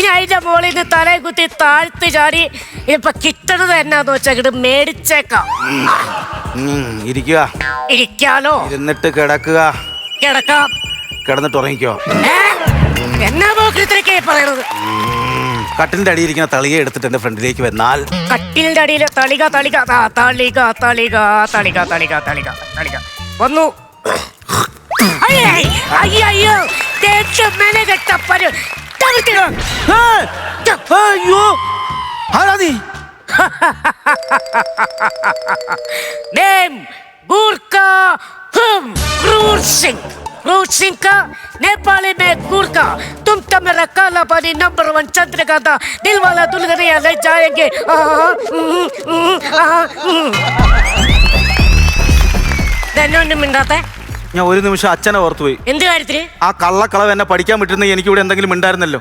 ഇനി അതിന്റെ മുകളിൽ നിന്ന് തലയെ കുത്തി താഴ്ത്തി ചാടി. ഇപ്പൊ കിട്ടണത് എന്നാന്ന് വെച്ചാൽ ഇങ്ങോട്ട് മേടിച്ചേക്കാം. ഉം, ഇരിക്കുക. ഇരിക്കാലോ. ഇരുന്നിട്ട് കിടക്കുക. കിടക്കാം. കിടന്നിട്ട് ഉറങ്ങിക്കോ. ഏ? എന്നാ പോക്കിത്രയ്ക്കേ പറയണത്? ഉം, കട്ടിലിന്റെ അടിയിൽ ഇരിക്കുന്ന തളിയെ എടുത്തിട്ട് എന്റെ ഫ്രണ്ടിലേക്ക് വന്നാൽ. കട്ടിലിന്റെ അടിയിൽ തളിക തളിക ആ, തളിക തളിക തളിക തളിക തളിക തളിക. വന്നു. അയ്യേ, 까불대랑 아! 딱! 아유! 하라니! 냄! 물까! हम क्रूर सिंह क्रूर सिंह का नेपाली में गुरका तुम तो मेरा काला पानी नंबर वन चंद्रकांता दिल वाला दुल्हनिया ले जाएँगे नहीं मिल रहा है ഞാൻ ഒരു നിമിഷം അച്ഛനെ ഓർത്തു പോയി. എന്ത് കാര്യത്തിൽ ആ കള്ളക്കളവ് എന്നെ പഠിക്കാൻ പറ്റുന്ന എനിക്ക് ഇവിടെ എന്തെങ്കിലും ഉണ്ടായിരുന്നല്ലോ.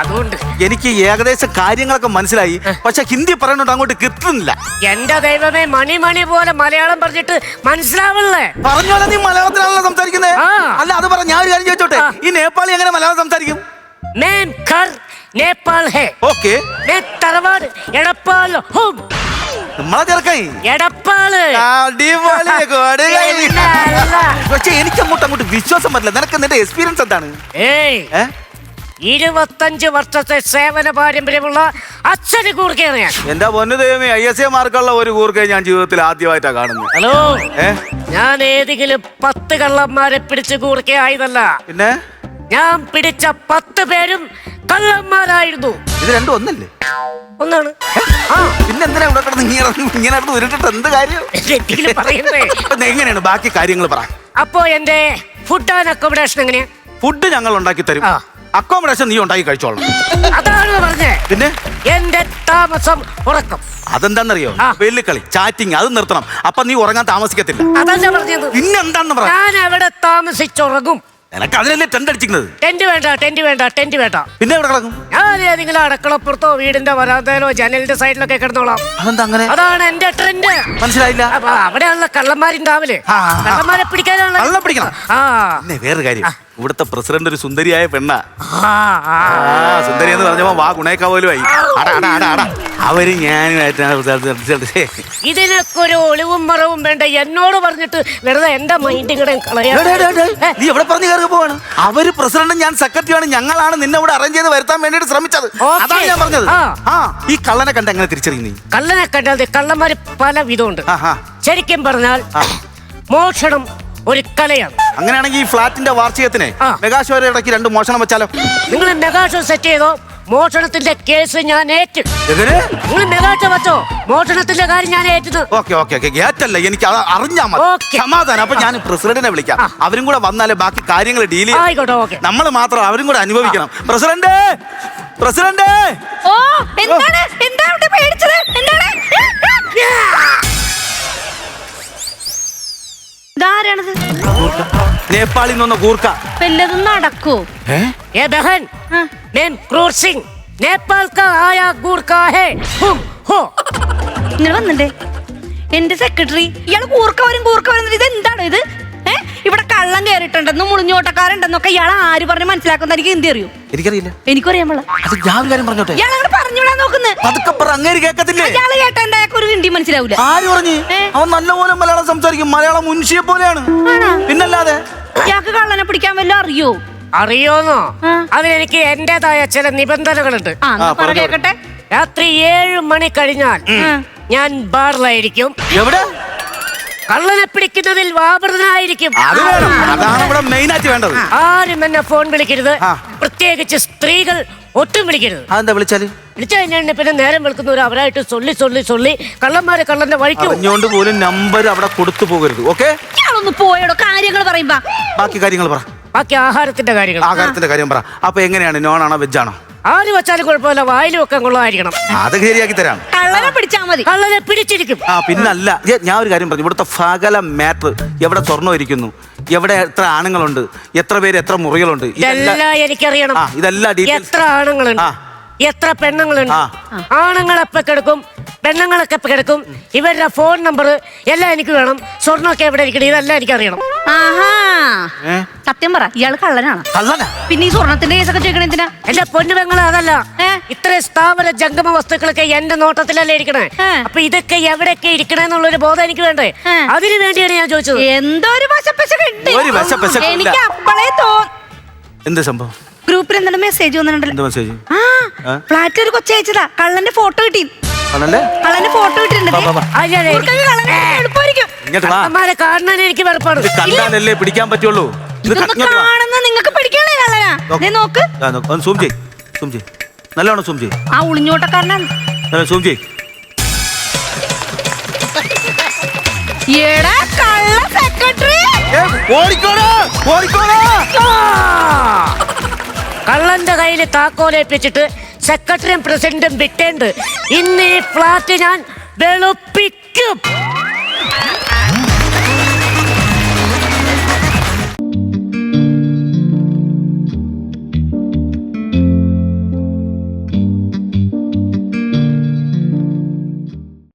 അതുകൊണ്ട്. എനിക്ക് ഏകദേശം കാര്യങ്ങളൊക്കെ മനസ്സിലായി. പക്ഷെ ഹിന്ദി പറയുന്നുണ്ട് അങ്ങോട്ട് കിട്ടുന്നില്ല. എന്റെ ദൈവമേ മണി മണി പോലെ മലയാളം പറഞ്ഞിട്ട് മനസ്സിലാവില്ലേ? പറഞ്ഞോളെ നീ മലയാളത്തിലാണല്ലോ സംസാരിക്കുന്നത്. അല്ല അത് പറ ഞാൻ ഒരു കാര്യം ചോദിച്ചോട്ടെ? ഈ നേപ്പാളി എങ്ങനെ മലയാളം സംസാരിക്കും? മേം നേപ്പാൾ ഹേ. ഓക്കെ. തറവാട് എടപ്പാൾ ഹോം. നമ്മളെ ചെറുക്കായി എടപ്പാൾ അടിപൊളി കൊടുകൈ പക്ഷെ എനിക്ക് അങ്ങോട്ട് വിശ്വാസം പറ്റില്ല നിനക്ക് നിന്റെ എക്സ്പീരിയൻസ് എന്താണ്? ഏയ്. ഏ? ഇരുപത്തഞ്ച് വർഷത്തെ സേവന പാരമ്പര്യമുള്ള അച്ഛന് കൂർക്കയാണ് ഞാൻ. എന്റെ പൊന്നു ഐ എസ് എ മാർക്കുള്ള ഒരു കൂർക്കെ ഞാൻ ജീവിതത്തിൽ ആദ്യമായിട്ടാ കാണുന്നത്. ഹലോ. ഞാൻ ഏതെങ്കിലും പത്ത് കള്ളന്മാരെ പിടിച്ച് കൂർക്കയായതല്ല. പിന്നെ? ഞാൻ പിടിച്ച പത്ത് പേരും കള്ളന്മാരായിരുന്നു. ഇത് രണ്ടും ഒന്നല്ലേ? ഒന്നാണ്. ആ പിന്നെന്തിനാ ഇവിടെ കിടന്ന് ഇങ്ങനെ ഇങ്ങനെ ഉരുട്ടിട്ട് എന്ത് കാര്യം? എന്തെങ്കിലും പറയണ്ടേ ഇപ്പൊ എങ്ങനെയാണ് ബാക്കി കാര്യങ്ങൾ പറ. അപ്പോ എന്റെ ഫുഡ് ആൻഡ് അക്കോമഡേഷൻ എങ്ങനെയാ? ഫുഡ് ഞങ്ങൾ ഉണ്ടാക്കി തരും. ആ. അക്കോമഡേഷൻ നീ ഉണ്ടാക്കി കഴിച്ചോളാം. അതാണ് പറഞ്ഞേ. പിന്നെ? എന്റെ താമസം ഉറക്കം. അതെന്താണെന്നറിയോ ആ. ചാറ്റിങ് അത് നിർത്തണം. അപ്പൊ നീ ഉറങ്ങാൻ താമസിക്കത്തില്ല. അതല്ല പറഞ്ഞത്. പിന്നെ എന്താണെന്ന് പറ. ഞാൻ അവിടെ താമസിച്ചുറങ്ങും. എനക്ക് അതിനല്ലേ ടെന്റ് അടിച്ചിരിക്കുന്നത്. ടെന്റ് വേണ്ട ടെന്റ് വേണ്ട ടെന്റ് വേണ്ട. പിന്നെ എവിടെ കിടക്കും? ഞാൻ അടക്കളപ്പുറത്തോ വീടിന്റെ വരാന്തയിലോ ജനലിന്റെ സൈഡിലൊക്കെ കിടന്നോളാം. അതെന്താ അങ്ങനെ? അതാണ് എന്റെ ട്രെൻഡ് മനസ്സിലായില്ല? അവിടെയാണല്ലോ കള്ളന്മാരുണ്ടാവില്ലേ. കള്ളന്മാരെ കള്ളം പിടിക്കണം. ആ. പിന്നെ വേറെ കാര്യം. ഇവിടുത്തെ പ്രസിഡന്റ് ഒരു സുന്ദരിയായ പെണ്ണാ. സുന്ദരി എന്ന് പറഞ്ഞപ്പോ വാ ഗുണേക്കാവലുമായി. അടാ അടാ അടാ അടാ. അവർ ഞാനുമായിട്ട് ഇതിനൊക്കെ ഒരു ഒളിവും മറവും വേണ്ട. എന്നോട് പറഞ്ഞിട്ട് വെറുതെ എന്റെ മൈൻഡ് എടാ, നീ എവിടെ പറഞ്ഞു കയറി പോവാണ്? അവർ പ്രസിഡന്റും ഞാൻ സെക്രട്ടറിയാണ് ഞങ്ങളാണ് നിന്നെ ഇവിടെ അറേഞ്ച് ചെയ്ത് വരുത്താൻ വേണ്ടിട്ട് ശ്രമിച്ചത്. അതാണ് ഞാൻ പറഞ്ഞത്. ആ. ഈ കള്ളനെ കണ്ട എങ്ങനെ തിരിച്ചറിയുന്നു? കള്ളനെ കണ്ടാൽ കള്ളന്മാര് പല വിധമുണ്ട്. ശരിക്കും പറഞ്ഞാൽ. മോഷണം ഒരു കലയാണ്. അങ്ങനെയാണെങ്കിൽ ഈ ഫ്ലാറ്റിന്റെ വാർഷികത്തിന് മെഗാഷോ ഇടയ്ക്ക് രണ്ട് മോഷണം വെച്ചാലോ? നിങ്ങൾ മെഗാഷോ സെറ്റ് ചെയ്തോ? മോഷണത്തിന്റെ കേസ് ഞാൻ ഏറ്റു. നിങ്ങൾ മെഗാഷോ വെച്ചോ? മോഷണത്തിന്റെ കാര്യം ഞാൻ ഏറ്റത് ഓക്കെ ഓക്കെ ഓക്കെ ഏറ്റല്ല. എനിക്ക് അത് അറിഞ്ഞാ മതി. സമാധാനം. അപ്പൊ ഞാൻ പ്രസിഡന്റിനെ വിളിക്കാം. അവരും കൂടെ വന്നാലേ ബാക്കി കാര്യങ്ങൾ ഡീൽ ആയിക്കോട്ടെ ഓക്കെ. നമ്മൾ മാത്രം അവരും കൂടെ അനുഭവിക്കണം. പ്രസിഡന്റ്! പ്രസിഡന്റ്! ഓ എന്താണ്? എന്താണ് ഇവിടെ പേടിച്ചത്? എന്താണ്? ഇതാരാണത് നേപ്പാളിൽ നിന്ന് കൂർക്ക വല്ലതും നടക്കോ ഏ ये बहन ആ. मैं क्रूर सिंह नेपाल का आया गुरका है हुम हो ഇങ്ങനെ വന്നിട്ടേ എന്റെ സെക്രട്ടറി ഇയാള് കൂർക്കവരും കൂർക്കവരും ഇത് എന്താണ് ഇത് ഏ ഇവിടെ കള്ളം കയറിയിട്ടുണ്ടെന്നും മുളിഞ്ഞോട്ടക്കാരുണ്ടെന്നൊക്കെ ഇയാൾ ആര് പറഞ്ഞ് മനസ്സിലാക്കുന്ന എനിക്ക് എന്ത് അറിയൂ. എനിക്കറിയില്ല. എനിക്കറിയാൻ പാടില്ല. അത് ഞാൻ ഒരു കാര്യം പറഞ്ഞോട്ടെ? ഇയാൾ അങ്ങനെ പറഞ്ഞു വിടാൻ നോക്കുന്നു. പതുക്കെ പറ അങ്ങേര് കേക്കത്തില്ലേ കേട്ട ഒരു മനസ്സിലാവൂല. ആര് പറഞ്ഞു? അവൻ നല്ലപോലെ മലയാളം സംസാരിക്കും. മലയാളം മുൻഷിയെ പോലെയാണ്. പിന്നല്ലാതെ? ഇയാൾക്ക് കള്ളനെ പിടിക്കാൻ അറിയോ? അറിയോന്നോ? ആ. അതിനെനിക്ക് എന്റേതായ ചില നിബന്ധനകളുണ്ട്. ആ പറ കേക്കട്ടെ. രാത്രി ഏഴ് മണി കഴിഞ്ഞാൽ. ഞാൻ ബാറിലായിരിക്കും. എവിടെ? കള്ളനെ പിടിക്കുന്നതിൽ വാപൃതനായിരിക്കും അത് വേണം. അതാണ് ഇവിടെ മെയിൻ ആയിട്ട് വേണ്ടത്. ആരും എന്നെ ഫോൺ വിളിക്കരുത്. പ്രത്യേകിച്ച് സ്ത്രീകൾ ഒട്ടും വിളിക്കരുത്. അതെന്താ വിളിച്ചാൽ? വിളിച്ചു കഴിഞ്ഞാൽ പിന്നെ നേരം വിളിക്കുന്നവർ അവരായിട്ട് ചൊല്ലി ചൊല്ലി ചൊല്ലി കള്ളന്മാരെ കള്ളന്റെ വഴിക്കൊണ്ട് അറിഞ്ഞുകൊണ്ട് പോലും നമ്പർ അവിടെ കൊടുത്തു പോകരുത് ഓക്കെ ഇയാളൊന്ന് പോയടോ കാര്യങ്ങൾ പറയുമ്പോ. ബാക്കി കാര്യങ്ങൾ പറ. ബാക്കി ആഹാരത്തിന്റെ കാര്യങ്ങൾ. ആഹാരത്തിന്റെ കാര്യം പറ. അപ്പൊ എങ്ങനെയാണ്? നോൺ ആണോ വെജ് ആണോ? ആര് വെച്ചാലും കുഴപ്പമില്ല വായിലും ഒക്കെ കൊള്ളായിരിക്കണം അത് ശരിയാക്കി തരാം. കള്ളനെ പിടിച്ചാ മതി. കള്ളനെ പിടിച്ചിരിക്കും. ആ പിന്നല്ല ഏ, ഞാൻ ഒരു കാര്യം പറഞ്ഞു ഇവിടുത്തെ ഫകല മാപ്പ് എവിടെ സ്വർണം ഇരിക്കുന്നു? എവിടെ എത്ര ആണുങ്ങളുണ്ട്? എത്ര പേര് എത്ര മുറികളുണ്ട്? ഇതെല്ലാം ഇതെല്ലാം എനിക്കറിയണം. ആ ഇതെല്ലാം ഡീറ്റെയിൽസ് എത്ര ആണുങ്ങളുണ്ട്? ആ. എത്ര പെണ്ണുങ്ങളുണ്ട്? ആ. ആണുങ്ങൾ എപ്പോ കിടക്കും? പെണ്ണുങ്ങളൊക്കെ കിടക്കും. ഇവരുടെ ഫോൺ നമ്പർ എല്ലാം എനിക്ക് വേണം. സ്വർണമൊക്കെ എവിടെ ഇരിക്കണം? ഇതെല്ലാം എനിക്ക് അറിയണം. ആഹാ. സത്യം പറ ഇയാൾ കള്ളനാണ്? കള്ളനാ? പിന്നെ ഈ സ്വർണത്തിന്റെ കേസൊക്കെ ചോദിക്കണ എന്തിനാ? എന്റെ പൊന്നു പെങ്ങളെ അതല്ല? ഇത്രയും സ്ഥാപന ജംഗമ വസ്തുക്കളൊക്കെ എന്റെ നോട്ടത്തിലല്ലേ ഇരിക്കണേ. അപ്പൊ ഇതൊക്കെ എവിടെയൊക്കെ ഇരിക്കണെന്നുള്ളൊരു ബോധം എനിക്ക് വേണ്ടേ? അതിനു വേണ്ടിയാണ് ഞാൻ ചോദിച്ചത്. എന്തോ ഒരു ഒരു എനിക്ക് അപ്പളേ എന്ത് സംഭവം? ഗ്രൂപ്പിൽ എന്താണ് മെസ്സേജ് വന്നിട്ടുണ്ടല്ലോ. ഫ്ലാറ്റ്? ഫ്ലാറ്റിൽ ഒരു കൊച്ചു അയച്ചതാ കള്ളന്റെ ഫോട്ടോ കിട്ടി. ആണല്ലേ കള്ളന്റെ ഫോട്ടോ കിട്ടിയിട്ടുണ്ട് വാ, വാ, വാ. അയ്യോ, എനിക്ക് ഇവർക്കൊക്കെ കള്ളനെ എളുപ്പമായിരിക്കും ഇങ്ങോട്ട് വാ. അമ്മമാരെ കാണാൻ എനിക്ക് വെറുപ്പാണ്. ഇത് കണ്ടാലല്ലേ പിടിക്കാൻ പറ്റുള്ളൂ. ഇത് ക- ഇതൊന്ന് ഇങ്ങോട്ട് വാ. കാണുന്ന നിങ്ങൾക്ക് കള്ളനാ ദേ നോക്ക്. ഒന്ന് സൂം ചെയ് സൂം ചെയ് നല്ലോണം സൂം ചെയ് ആ ഉളിഞ്ഞോട്ടക്കാരനാണ്. സൂം ചെയ് എടാ കള്ള സെക്രട്ടറി ഏ, ഓടിക്കോടാ ഓടിക്കോടാ. കള്ളന്റെ കയ്യിൽ താക്കോലേൽപ്പിച്ചിട്ട് സെക്രട്ടറിയും പ്രസിഡന്റും വിട്ടേണ്ട്. ഇന്ന് ഈ ഫ്ലാറ്റ് ഞാൻ വെളുപ്പിക്കും.